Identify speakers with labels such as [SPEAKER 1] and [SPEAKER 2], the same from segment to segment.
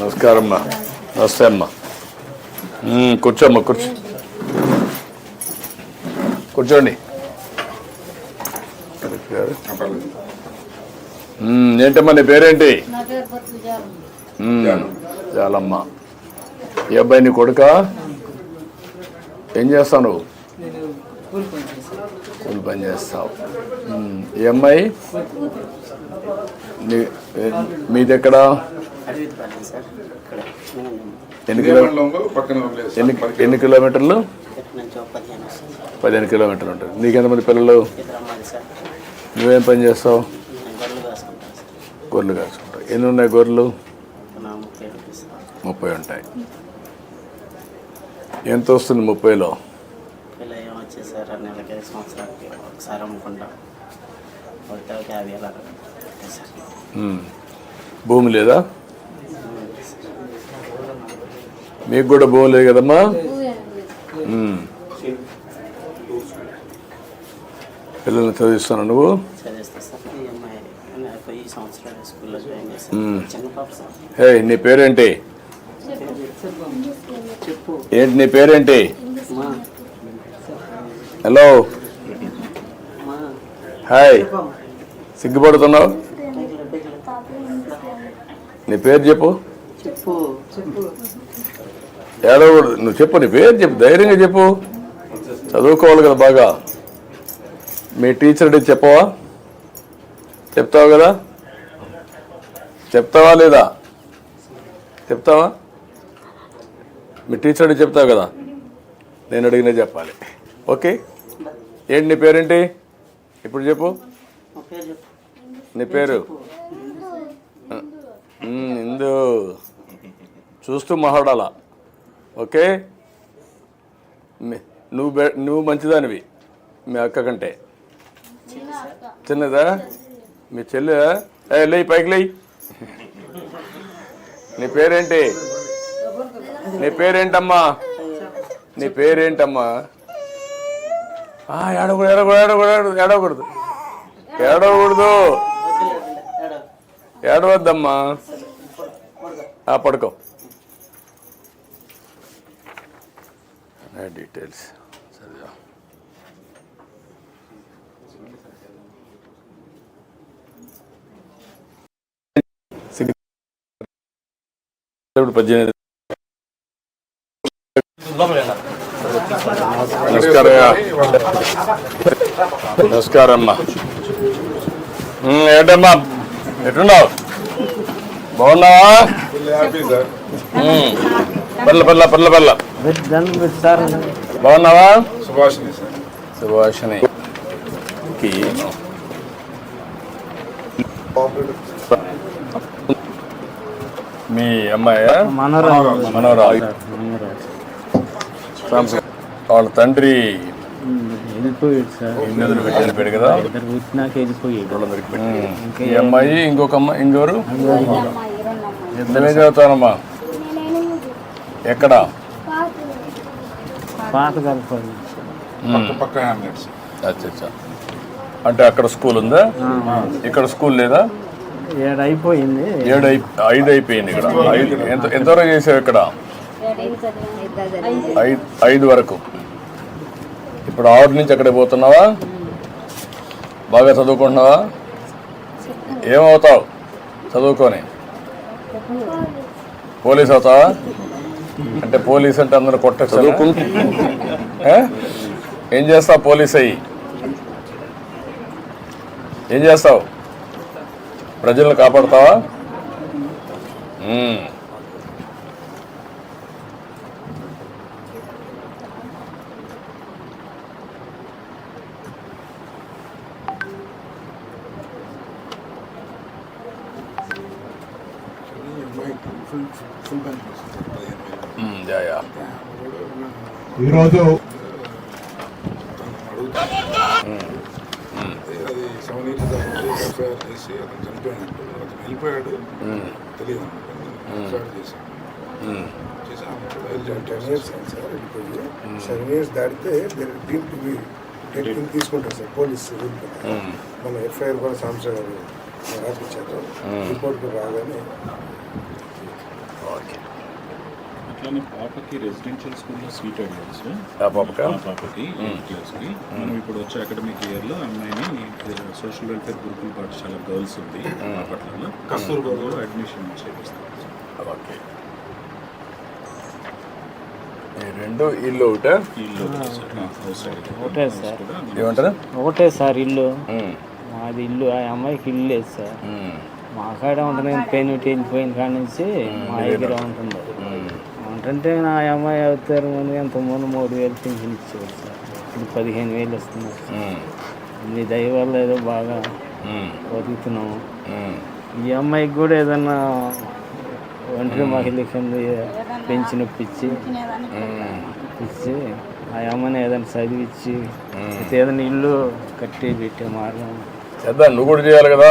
[SPEAKER 1] నమస్కారం అమ్మా. నమస్తే అమ్మా. మ్మ్, కూర్చోమ్మా కూర్చో. కూర్చోండి. ఏంటమ్మా నీ పేరేంటి? చాలమ్మా ఈ అబ్బాయి నీ కొడుక? ఏం చేస్తావు నువ్వు?
[SPEAKER 2] నేను కూలి పని
[SPEAKER 1] చేస్తావు. ఈ అమ్మాయి? నీ ఎన్ని కిలోమీటర్లు?
[SPEAKER 3] పదిహేను
[SPEAKER 1] కిలోమీటర్లు ఉంటుంది. నీకు ఎంతమంది పిల్లలు? నువ్వేం పని చేస్తావు?
[SPEAKER 3] గొర్రెలు
[SPEAKER 1] కాసుకుంటావు ఎన్ని ఉన్నాయి గొర్రెలు?
[SPEAKER 3] ముప్పై
[SPEAKER 1] ఉంటాయి. ఎంత వస్తుంది ముప్పైలో?
[SPEAKER 3] ఇలా ఏమొచ్చేది సార్ నెలకి ఐదు సంవత్సరాలకి ఒకసారి అమ్ముకుంటాం ఒకటి ఒక యాభై అలా ఉంటాయి సార్
[SPEAKER 1] మ్మ్. భూమి లేదా మీకు కూడా లేదు కదమ్మా మ్మ్. పిల్లల్ని చదివిస్తాను నువ్వు? హే నీ పేరేంటి? ఏంటి నీ పేరేంటి? హలో. హాయ్. సిగ్గుపడుతున్నావు? నీ పేరు చెప్పు. ఏడవకూడదు నువ్వు చెప్పు నీ పేరు చెప్పు ధైర్యంగా చెప్పు. చదువుకోవాలి కదా బాగా. మీ టీచర్ డే చెప్పవా? చెప్తావు కదా? చెప్తావా లేదా? చెప్తావా? మీ టీచర్ డే చెప్తావు కదా? నేను అడిగినా చెప్పాలి. ఓకే? ఏంటి నీ పేరేంటి? ఇప్పుడు చెప్పు. నీ పేరు? ఇందు చూస్తూ మాట్లాడాలా? ఓకే? నువ్వు బె- నువ్వు మంచిదానివి మీ అక్క కంటే. చిన్నదా? మీ చెల్లె? ఏ లేయి పైకి లేయి. నీ పేరేంటి? నీ పేరేంటమ్మా? నీ పేరేంటమ్మా? ఏడకూడదు ఏడకూడదు ఏడకూడదు ఏడవకూడదు ఏడవకూడదు ఏడవకూడదు. ఏడవద్దమ్మా. ఆ, పడుకో డీటెయిల్స్ చదివా ఇప్పుడు పద్దెనిమిది నమస్కారం నమస్కారం అమ్మా. ఉమ్, ఏంటమ్మా? ఎట్టున్నావు బాగున్నావా? పర్ల పర్ల పర్ల పర్ల. బాగున్నావా?
[SPEAKER 4] సుభాషిణి సార్.
[SPEAKER 1] సుభాషిణి. కి మీ అమ్మాయా? సాంస- వాళ్ళ తండ్రి
[SPEAKER 3] వెళ్ళిపోయాడు సార్.
[SPEAKER 1] వెళ్ళిపోయాడు కదా?
[SPEAKER 3] ఇద్దరు పుట్టినాక వెళ్ళిపోయాడు.
[SPEAKER 1] ఈ అమ్మాయి ఇంకొక అమ్మాయి
[SPEAKER 2] అమ్మాయి
[SPEAKER 1] ఎంతమే చదువుతానమ్మా ఎక్కడ?
[SPEAKER 4] పక్క
[SPEAKER 1] అచ్చా అచ్చా అంటే అక్కడ స్కూల్ ఉందా? ఇక్కడ స్కూల్ లేదా?
[SPEAKER 3] ఏడు అయిపోయింది
[SPEAKER 1] ఏడు ఐదు అయిపోయింది ఇక్కడ ఐదు. ఎంత ఎంతవరకు చేసావు ఇక్కడ? ఐదు ఐదు వరకు. ఇప్పుడు ఆరు నుంచి అక్కడికి పోతున్నావా? బాగా చదువుకుంటున్నావా? ఏమవుతావు చదువుకొని? పోలీస్ అవుతావా? అంటే పోలీస్ అంటే అందరూ కొట్టచ్చు? ఏం? చేస్తావు పోలీస్ అయ్యి? ఏం చేస్తావు? ప్రజలను కాపాడుతావా? మ్మ్.
[SPEAKER 4] ఫుల్ ఫుల్ బ్యాంక్
[SPEAKER 5] ఈరోజు
[SPEAKER 4] వెళ్ళిపోయాడు తెలియదు
[SPEAKER 5] టెన్ ఇయర్స్ సార్ వెళ్ళిపోయి సెవెన్ ఇయర్స్ దాటితే టీమ్ టు బి తీసుకుంటారు సార్ పోలీస్ మన ఎఫ్ఐఆర్ కూడా సాంసంగ్ గారు రాపించారు రిపోర్ట్ రాగానే
[SPEAKER 6] అట్లానే పాపకి రెసిడెన్షియల్ స్కూల్లో సీట్ అడిగారు సార్
[SPEAKER 1] ఆ పాపక?
[SPEAKER 6] ఆ పాపకి ఎయిత్ క్లాస్కి మనం ఇప్పుడు వచ్చే అకాడమిక్ ఇయర్లో అమ్మాయిని సోషల్ వెల్ఫేర్ గురుకుల పాఠశాల గర్ల్స్ ఉంది బాపట్లలో కస్తూర్బాలో అడ్మిషన్ చేపిస్తాం
[SPEAKER 1] ఓకే. ఈ రెండు ఇల్లు ఒకటే?
[SPEAKER 6] ఇల్లు ఒకటి సార్. హౌస్ సైడ్
[SPEAKER 2] ఒకటే సార్.
[SPEAKER 6] కూడా
[SPEAKER 1] ఏమంటారు?
[SPEAKER 2] ఒకటే సార్ ఇల్లు. మాది ఇల్లు ఆ అమ్మాయికి ఇల్లు లేదు సార్. మా కాడ ఉంటుంది పెయిన్ వెళ్ళిపోయిన కాడ నుంచి మా దగ్గర ఉంటుంది ఉంటుంటే నా అమ్మాయి అవుతారు ముందు ఎంతమంది మూడు వేలు పింఛన్ ఇచ్చేవారు సార్. ఇప్పుడు పదిహేను వేలు.
[SPEAKER 1] ఉమ్,
[SPEAKER 2] మీ దయ వల్ల ఏదో బాగా బతుకుతున్నాము. ఈ అమ్మాయికి కూడా ఏదన్నా ఒంటరి మహిళ కింద పెంచిన పిచ్చి ఇచ్చి ఆ అమ్మని ఏదైనా చదివించి ఏదైనా ఇల్లు కట్టి పెట్టే మార్గం.
[SPEAKER 1] చేద్దాం నువ్వు కూడా చేయాలి కదా.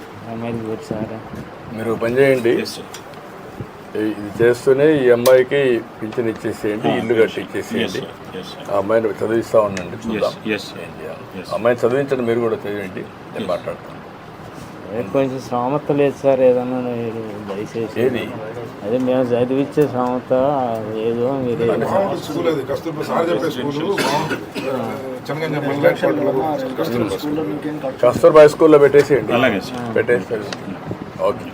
[SPEAKER 1] మీరు పని చేయండి. ఇది చేస్తూనే ఈ అమ్మాయికి పింఛన్ ఇచ్చేసేయండి ఇల్లు కట్టి ఇచ్చేసేయండి ఆ అమ్మాయిని చదివిస్తా ఉండండి చూద్దాం. అమ్మాయిని చదివించండి మీరు కూడా చేయండి నేను మాట్లాడతాను.
[SPEAKER 2] కొంచెం శ్రామత లేదు సార్ ఏదన్నా మీరు దయచేసి. అదే మేము చదివించే శ్రామత ఏదో మీరు
[SPEAKER 4] కస్తూర్బా
[SPEAKER 1] స్కూల్లో పెట్టేసేయండి.
[SPEAKER 6] అలాగే సార్.
[SPEAKER 1] పెట్టేసేయండి ఓకే.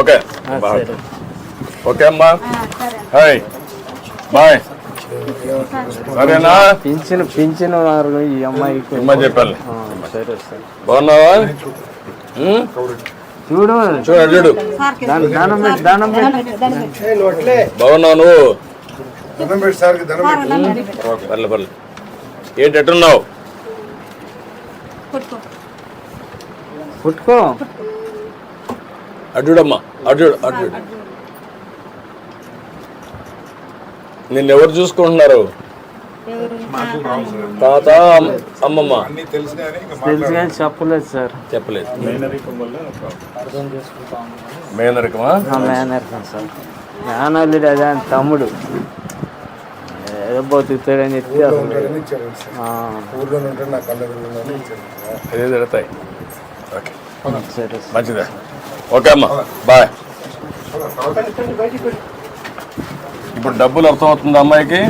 [SPEAKER 1] ఓకే. ఓకే అమ్మా. హాయ్. బాయ్. సరేనా?
[SPEAKER 2] పింఛన్ పింఛన్ ఈ అమ్మాయికి
[SPEAKER 1] ఇమ్మని చెప్పాలి.
[SPEAKER 2] సరే సార్.
[SPEAKER 1] బాగున్నావా?
[SPEAKER 2] చూడు.
[SPEAKER 1] చూడు చూడు.
[SPEAKER 2] దాని దానం పెట్టి దానం పెట్టి.
[SPEAKER 5] ఏ నోట్లే.
[SPEAKER 1] బాగున్నావు నువ్వు?
[SPEAKER 5] దండం పెట్టి సార్కి దండం పెట్టి.
[SPEAKER 1] పర్లే పర్లే. ఏంటి ఎట్టున్నావు
[SPEAKER 2] పుట్టుకో
[SPEAKER 1] అటు చూడమ్మా అటు చూడు అటు చూడు. నిన్ను ఎవరు? చూసుకుంటున్నారు తాత. అమ్- అమ్మమ్మ.
[SPEAKER 2] తెలుసు చెప్పలేదు సార్.
[SPEAKER 1] చెప్పలేదు.
[SPEAKER 6] మేనరికం
[SPEAKER 1] మేనరికమా?
[SPEAKER 2] నా మేనర్ సార్. మేనల్లుడు అదే తమ్ముడు. ఏదో బతుకుతాడని చెప్పి
[SPEAKER 5] ఊర్లోనే ఉంటాడు నా కళ్ళ ఎదురుగానే ఇచ్చారు
[SPEAKER 1] అదే జరుగుతాయి. ఓకే.
[SPEAKER 2] సరే సార్.
[SPEAKER 1] మంచిదే. ఓకే అమ్మా. బాయ్. ఇప్పుడు డబ్బులు అర్థమవుతుంది అమ్మాయికి?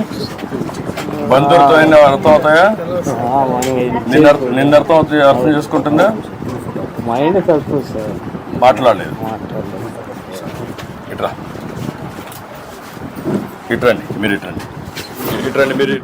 [SPEAKER 1] బంధువులతో అయినా అర్థం అవుతాయా
[SPEAKER 2] ఆ, మనం ఇది
[SPEAKER 1] నిన్న నిన్న అర్థం అవుతాయి అర్థం చేసుకుంటుందా?
[SPEAKER 2] Mind sir.
[SPEAKER 1] మాట్లాడలేదు.
[SPEAKER 2] మాట్లాడలేదు.
[SPEAKER 1] ఇట్రా. ఇట్రండి మీరు ఇట్రండి. ఇట్రండి మీరు